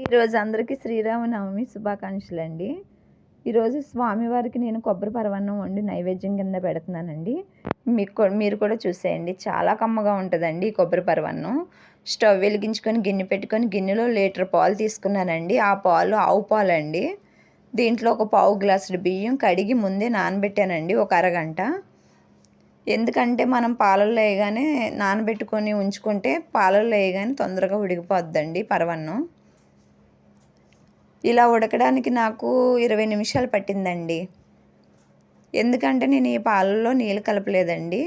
ఈరోజు అందరికీ శ్రీరామనవమి శుభాకాంక్షలు అండి ఈరోజు స్వామివారికి నేను కొబ్బరి పరవన్నం వండి నైవేద్యం కింద పెడుతున్నానండి. మీకు మీరు కూడా చూసేయండి. చాలా కమ్మగా ఉంటుందండి ఈ కొబ్బరి పరవన్నం స్టవ్ వెలిగించుకొని గిన్నె పెట్టుకొని గిన్నెలో లీటర్ పాలు తీసుకున్నానండి. ఆ పాలు ఆవు పాలు అండి దీంట్లో ఒక పావు గ్లాసులు బియ్యం కడిగి ముందే నానబెట్టానండి ఒక అరగంట. ఎందుకంటే మనం పాలల్లో వేయగానే నానబెట్టుకొని ఉంచుకుంటే పాలల్లో వేయగానే తొందరగా ఉడికిపోద్దండి పరవన్నం ఇలా ఉడకడానికి నాకు ఇరవై నిమిషాలు పట్టిందండి. ఎందుకంటే నేను ఈ పాలల్లో నీళ్ళు కలపలేదండి.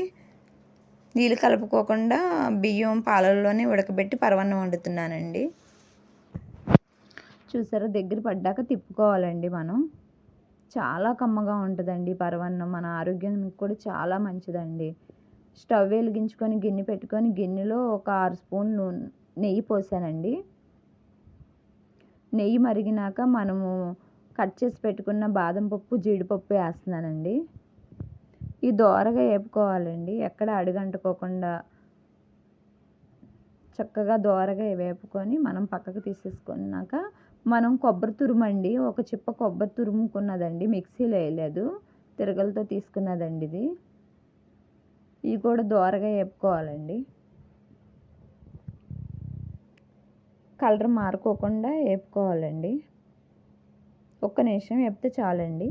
నీళ్ళు కలుపుకోకుండా బియ్యం పాలల్లోనే ఉడకబెట్టి పరవన్నం వండుతున్నానండి. చూసారా దగ్గర పడ్డాక తిప్పుకోవాలండి మనం. చాలా కమ్మగా ఉంటుందండి పరవన్నం మన ఆరోగ్యానికి కూడా చాలా మంచిదండి. స్టవ్ వెలిగించుకొని గిన్నె పెట్టుకొని గిన్నెలో ఒక ఆరు స్పూన్ నూనె నెయ్యి పోసానండి. నెయ్యి మరిగినాక మనము కట్ చేసి పెట్టుకున్న బాదం పప్పు జీడిపప్పు వేస్తున్నానండి. ఈ దోరగా వేపుకోవాలండి. ఎక్కడ అడుగంటుకోకుండా చక్కగా దోరగా వేపుకొని మనం పక్కకు తీసేసుకున్నాక మనం కొబ్బరి తురుమండి. ఒక చిప్ప కొబ్బరి తురుముకున్నదండి. మిక్సీలో వేయలేదు. తిరగలతో తీసుకున్నదండి ఇది. ఇవి కూడా దోరగా వేపుకోవాలండి. కలర్ మారుకోకుండా వేపుకోవాలండి ఒక్క నిమిషం వేపితే చాలండి.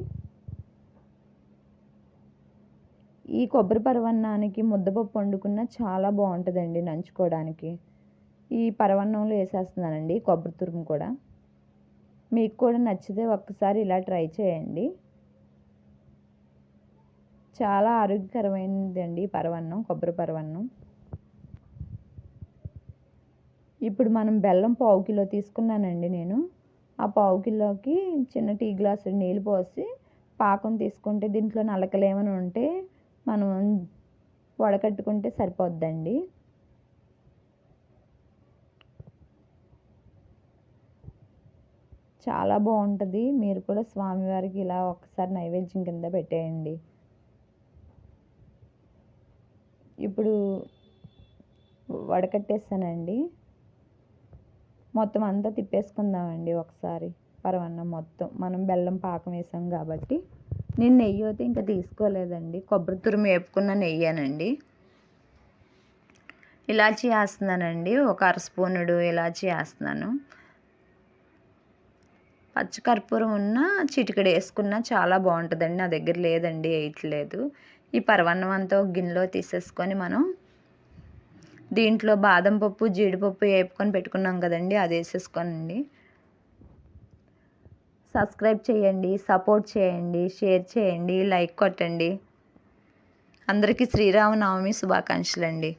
ఈ కొబ్బరి పరవన్నానికి ముద్దపప్పు వండుకున్న చాలా బాగుంటుందండి నంచుకోవడానికి. ఈ పరవన్నంలో వేసేస్తున్నానండి కొబ్బరి తురుము కూడా. మీకు కూడా నచ్చితే ఒక్కసారి ఇలా ట్రై చేయండి. చాలా ఆరోగ్యకరమైనదండి పరవన్నం కొబ్బరి పరవన్నం. ఇప్పుడు మనం బెల్లం పావు కిలో తీసుకున్నానండి నేను. ఆ పావు కిలోకి చిన్న టీ గ్లాసు నీళ్ళు పోసి పాకం తీసుకుంటే దీంట్లో నలకలు ఏమైనా ఉంటే మనం వడకట్టుకుంటే సరిపోద్దండి. చాలా బాగుంటుంది. మీరు కూడా స్వామివారికి ఇలా ఒకసారి నైవేద్యం కింద పెట్టేయండి. ఇప్పుడు వడకట్టేస్తానండి. మొత్తం అంతా తిప్పేసుకుందామండి ఒకసారి. పరవన్నం మొత్తం. మనం బెల్లం పాకం వేసాం కాబట్టి. నేను నెయ్యి అయితే ఇంకా తీసుకోలేదండి. కొబ్బరి తురుము వేపుకున్న నెయ్యానండి. ఇలాచీ వేస్తున్నానండి. ఒక అర స్పూనుడు ఇలాచీ వేస్తున్నాను. పచ్చకర్పూరం ఉన్న చిటికెడు వేసుకున్నా చాలా బాగుంటుందండి. నా దగ్గర లేదండి వేయట్లేదు ఈ పరవన్నం అంతా ఒక గిన్నెలో తీసేసుకొని మనం దీంట్లో బాదం పప్పు జీడిపప్పు వేపుకొని పెట్టుకున్నాం కదండి అది వేసేసుకోనండి. సబ్స్క్రైబ్ చేయండి సపోర్ట్ చేయండి షేర్ చేయండి లైక్ కొట్టండి. అందరికీ శ్రీరామనవమి శుభాకాంక్షలు అండి